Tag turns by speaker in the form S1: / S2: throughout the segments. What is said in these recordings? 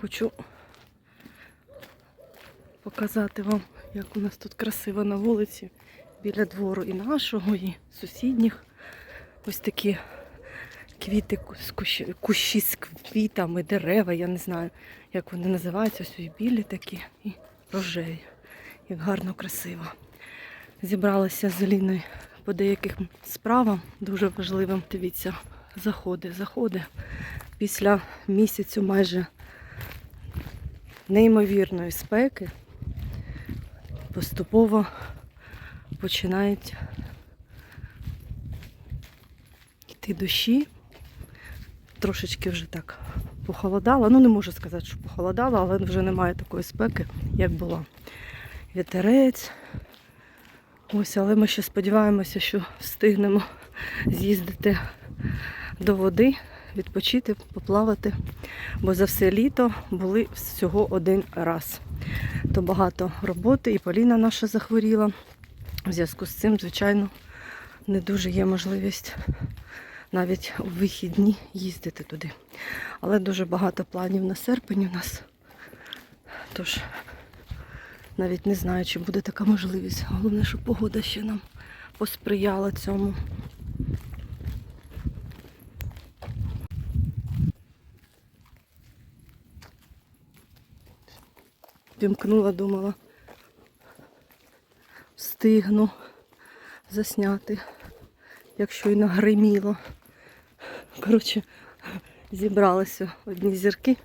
S1: хочу показати вам, як у нас тут красиво на вулиці біля двору і нашого, і сусідніх. Ось такі квіти, кущі з квітами, дерева, я не знаю, як вони називаються, ось і білі такі і рожеві. Як гарно, красиво. Зібралася з Аліною по деяких справам, дуже важливим. Дивіться, заходи, заходи. Після місяцю майже неймовірної спеки поступово починають йти дощі. Трошечки вже так похолодало. Ну, не можу сказати, що похолодало, але вже немає такої спеки, як була. Вітерець. Ось, але ми ще сподіваємося, що встигнемо з'їздити до води, відпочити, поплавати. Бо за все літо були всього один раз. То багато роботи, і Поліна наша захворіла. В зв'язку з цим, звичайно, не дуже є можливість навіть у вихідні їздити туди. Але дуже багато планів на серпень у нас. Тож навіть не знаю, чи буде така можливість. Головне, щоб погода ще нам посприяла цьому. Вімкнула, думала, встигну засняти, якщо і нагриміло. Коротше, зібралися одні зірки.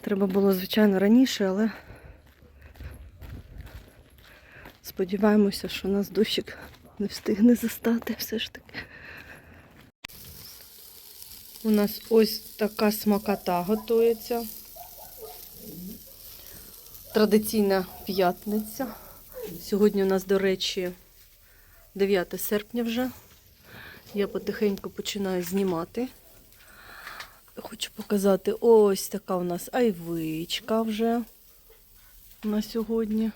S1: Треба було, звичайно, раніше, але сподіваємося, що нас дощик не встигне застати все ж таки. У нас ось така смакота готується. Традиційна п'ятниця. Сьогодні у нас, до речі, 9 серпня вже. Я потихеньку починаю знімати. Хочу показати ось така у нас айвичка вже на сьогодні.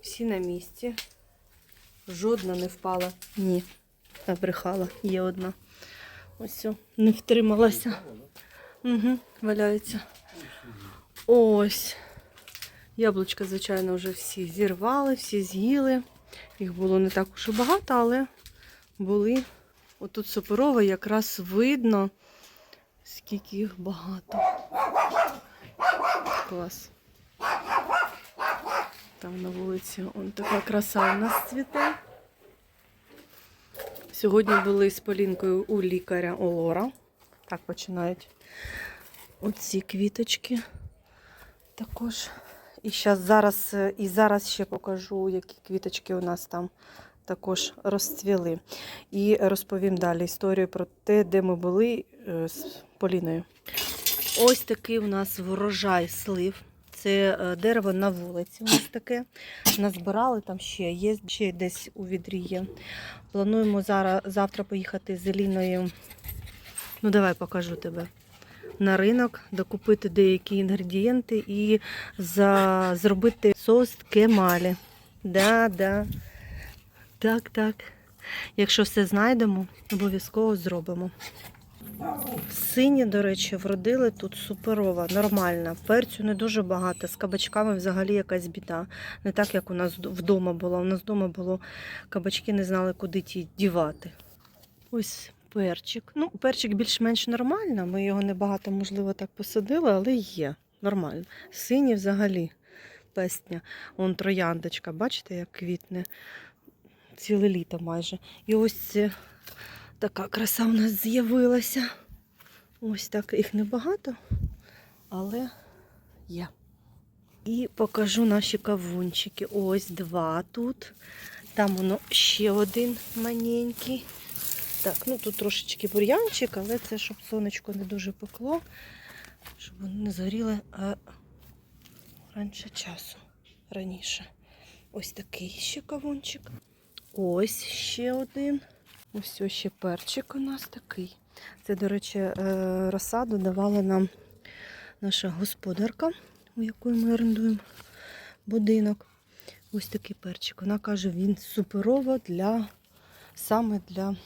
S1: Всі на місці. Жодна не впала. Ні, набрехала. Є одна. Ось не втрималася. Угу, валяється. Ось. Яблучка, звичайно, вже всі зірвали, всі з'їли. Їх було не так уж і багато, але були. Отут суперово якраз видно, скільки їх багато. Клас. Там на вулиці он така краса у нас цвіте. Сьогодні були з Полінкою у лікаря Олора. Так починають оці квіточки також. І зараз, е, і зараз ще покажу, які квіточки у нас там також розцвіли. І розповім далі історію про те, де ми були е, з Поліною. Ось такий у нас врожай слив. Це е, дерево на вулиці. У нас таке. Назбирали там ще є, ще десь у відрі є. Плануємо зараз, завтра поїхати з Еліною. Ну, давай покажу тебе. На ринок, докупити деякі інгредієнти і за, зробити соус кемалі. Да, да. Так, так. Якщо все знайдемо, обов'язково зробимо. Сині, до речі, вродили тут суперова, нормальна. Перцю не дуже багато. З кабачками взагалі якась біда. Не так, як у нас вдома було. У нас вдома було кабачки, не знали, куди ті дівати. Ось перчик. Ну, перчик більш-менш нормально. Ми його небагато, можливо, так посадили, але є. Нормально. Сині взагалі песня. Вон трояндочка, бачите, як квітне ціле літо майже. І ось це така краса у нас з'явилася. Ось так їх небагато, але є. І покажу наші кавунчики. Ось два тут. Там воно ще один маленький. Так, ну тут трошечки бур'янчик, але це щоб сонечко не дуже пекло, щоб вони не згоріли а раніше часу, раніше. Ось такий ще кавунчик. Ось ще один. Ось ще перчик у нас такий. Це, до речі, е, розсаду давала нам наша господарка, у якої ми орендуємо будинок. Ось такий перчик. Вона каже, він суперово для саме для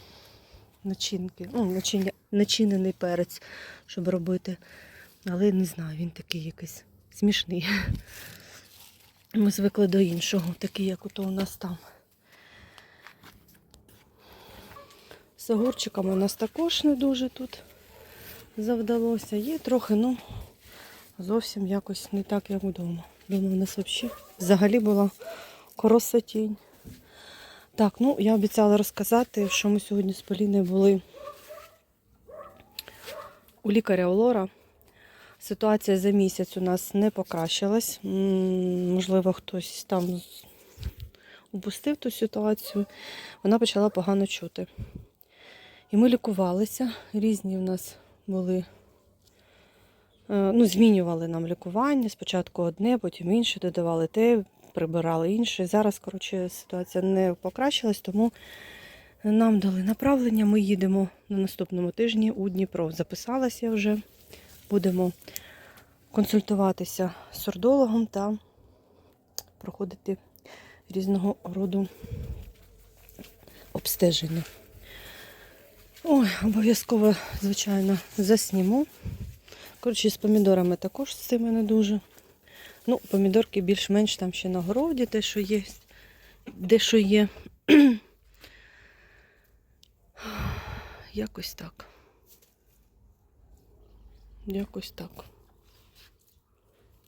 S1: начинки. Ну, начиня, начинений перець, щоб робити. Але не знаю, він такий якийсь смішний. Ми звикли до іншого, такий, як ото у нас там. З огурчиками у нас також не дуже тут завдалося. Є трохи, ну, зовсім якось не так, як вдома. Дома у нас взагалі, взагалі була красотінь. Так, ну я обіцяла розказати, що ми сьогодні з Поліною були у лікаря Олора. Ситуація за місяць у нас не покращилась. Можливо, хтось там упустив ту ситуацію. Вона почала погано чути. І ми лікувалися. Різні в нас були. е, Ну, змінювали нам лікування. Спочатку одне, потім інше, додавали те, прибирали інше. Зараз, коротше, ситуація не покращилась, тому нам дали направлення. Ми їдемо на наступному тижні у Дніпро. Записалася вже. Будемо консультуватися з сурдологом та проходити різного роду обстеження. Ой, обов'язково, звичайно, засніму. Коротше, з помідорами також з цими не дуже. Ну, помідорки більш-менш там ще на городі, те, що є. Де що є. Якось так. Якось так.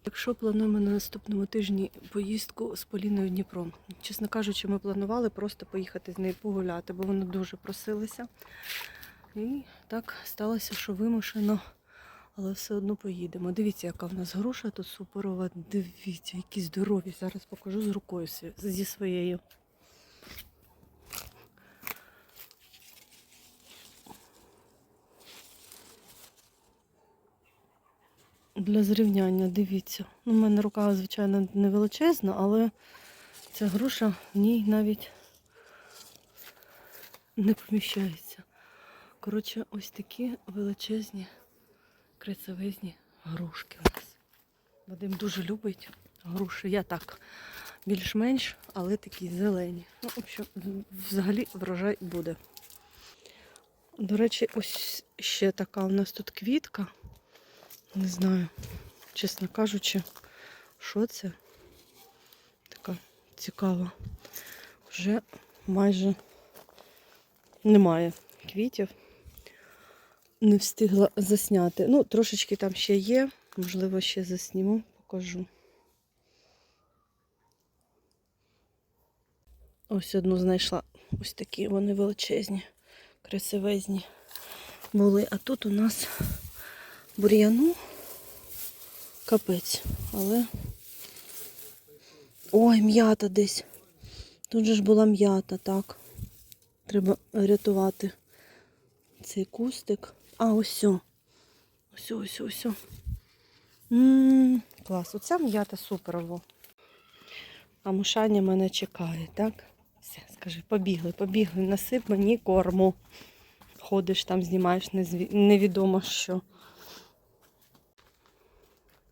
S1: Якщо плануємо на наступному тижні поїздку з Поліною в Дніпро. Чесно кажучи, ми планували просто поїхати з нею погуляти, бо вона дуже просилася. І так сталося, що вимушено, але все одно поїдемо. Дивіться, яка в нас груша тут суперова. Дивіться, які здорові. Зараз покажу з рукою зі своєю. Для зрівняння, дивіться. Ну, У мене рука, звичайно, не величезна, але ця груша в ній навіть не поміщається. Коротше, ось такі величезні, красивезні грушки у нас. Вадим дуже любить груші. Я так більш-менш, але такі зелені. Ну, общем, взагалі врожай буде. До речі, ось ще така у нас тут квітка. Не знаю, чесно кажучи, що це така цікава. Вже майже немає квітів. Не встигла засняти. Ну, трошечки там ще є. Можливо, ще засніму, покажу. Ось одну знайшла. Ось такі вони величезні, красивезні були. А тут у нас бур'яну капець. Але. Ой, м'ята десь. Тут же ж була м'ята, так. Треба рятувати цей кустик. А, ось. Ось, ось, ось. Ммм, клас. Оця м'ята суперово. А мушання мене чекає, так? Все, скажи, побігли, побігли, насип мені корму. Ходиш там, знімаєш невідомо що.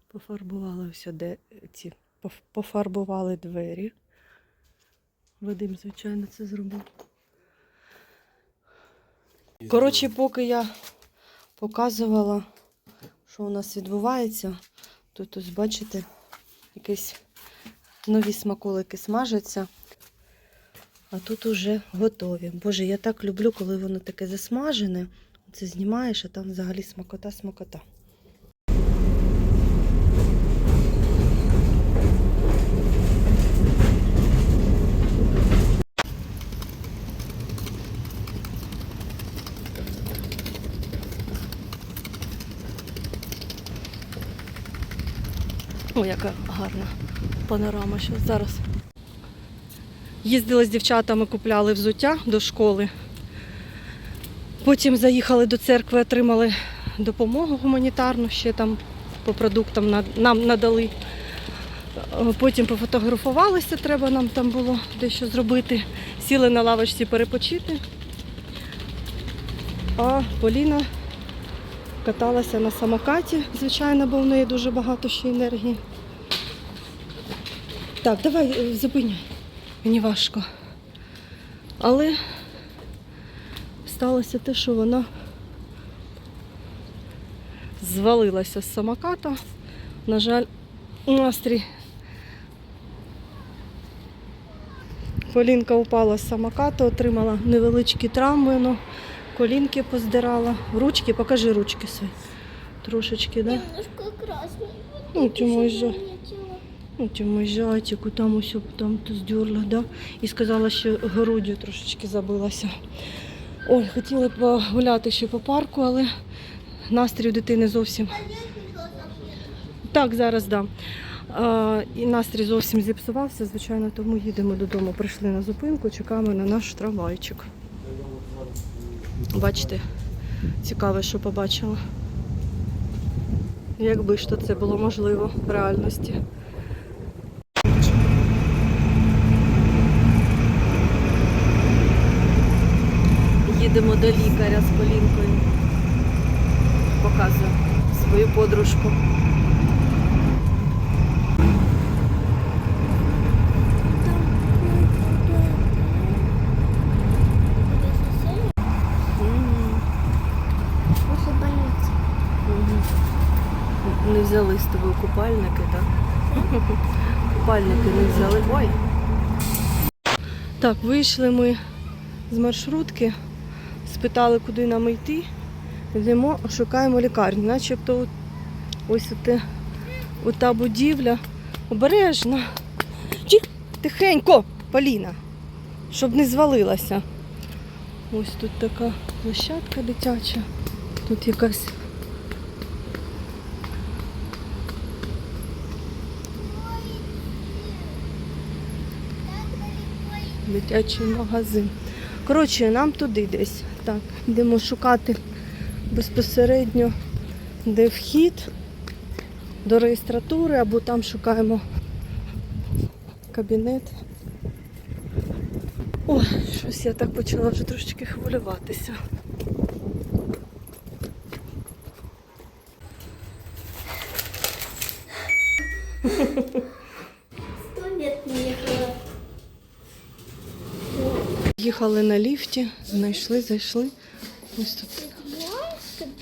S1: Пофарбували все, де ці пофарбували двері. Вадим, звичайно, це зробив. Коротше, поки я показувала, що у нас відбувається, тут ось бачите, якісь нові смаколики смажаться, а тут уже готові. Боже, я так люблю, коли воно таке засмажене. Це знімаєш, а там взагалі смакота-смакота. Яка гарна панорама що зараз. Їздила з дівчатами, купляли взуття до школи. Потім заїхали до церкви, отримали допомогу гуманітарну, ще там по продуктам нам надали. Е, Потім пофотографувалися, треба нам там було дещо зробити. Сіли на лавочці перепочити. А Поліна каталася на самокаті, звичайно, бо в неї дуже багато ще енергії. Так, давай е, зупиняй. Мені важко. Але сталося те, що вона звалилася з самоката. На жаль, настрій. Полінка упала з самоката, отримала невеличкі травми, ну, колінки поздирала. Ручки, покажи ручки свої. Трошечки, да?
S2: Немножко красный.
S1: Ну, ти мой
S2: Заметила.
S1: Ну, зайчику, там усе там то здерла, да? І сказала, що груддю трошечки забилася. Ой, хотіли погуляти ще по парку, але настрій у дитини зовсім. Так, зараз да. А, і настрій зовсім зіпсувався, звичайно, тому їдемо додому. Прийшли на зупинку, чекаємо на наш трамвайчик. Бачите, цікаве, що побачила. Якби ж то це було можливо в реальності. Їдемо до лікаря з Полінкою. Показую свою подружку. Не взяли з тобою купальники, так? Купальники не взяли. Ой. Так, вийшли ми з маршрутки, спитали, куди нам йти. Йдемо, шукаємо лікарню. Начебто ось оте, ота будівля. Обережно. Чих, тихенько, Поліна, щоб не звалилася. Ось тут така площадка дитяча. Тут якась дитячий магазин. Коротше, нам туди десь. Так, йдемо шукати безпосередньо, де вхід до реєстратури, або там шукаємо кабінет. Ой, щось я так почала вже трошечки хвилюватися. Їхали на ліфті, знайшли, зайшли. Ось тут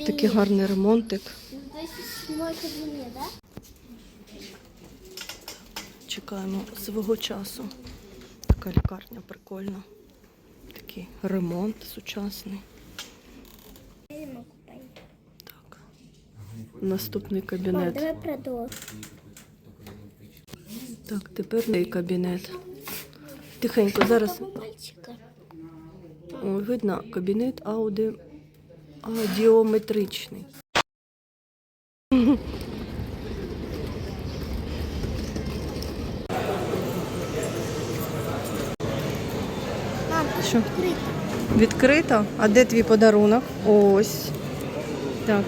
S1: такий гарний ремонтик.
S2: 27 кабинет, да?
S1: Чекаємо свого часу. Така лікарня прикольна. Такий ремонт сучасний. Так. Наступний кабінет. Так, тепер цей кабінет. Тихенько, зараз видно кабінет ауди аудіометричний. Що? Відкрито? А де твій подарунок? Ось. Так.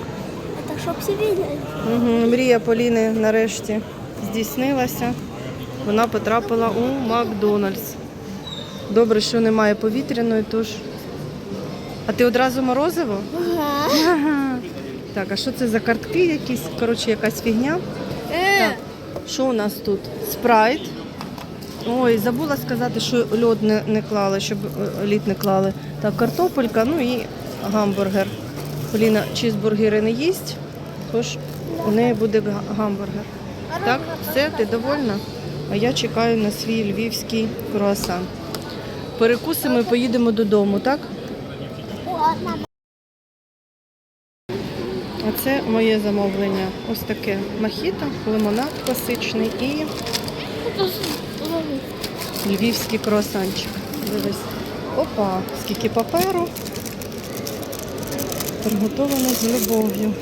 S2: Чтоб все видели.
S1: Угу. Мрія Поліни нарешті здійснилася. Вона потрапила у Макдональдс. Добре, що немає повітряної, тож. А ти одразу морозиво?
S2: Ага.
S1: Ага. Так, а що це за картки якісь? Коротше, якась фігня. Так. Що у нас тут? Спрайт. Ой, забула сказати, що льод не, не клали, щоб е, лід не клали. Так, картопелька, ну і гамбургер. Поліна чізбургери не їсть, тож у неї буде гамбургер. Так, все, ти довольна? А я чекаю на свій львівський круасан. Перекусимо і поїдемо додому, так?
S2: Ладно.
S1: А це моє замовлення. Ось таке мохіто, лимонад класичний і львівський круасанчик. Дивись. Опа, скільки паперу. Приготовано з любов'ю.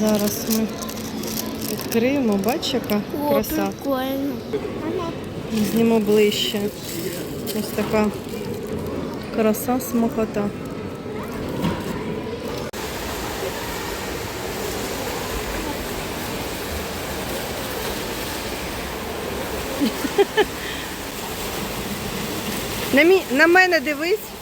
S1: Зараз ми відкриємо, бач, яка краса. Знімо ближче. Ось така краса смакота. На, мене дивись.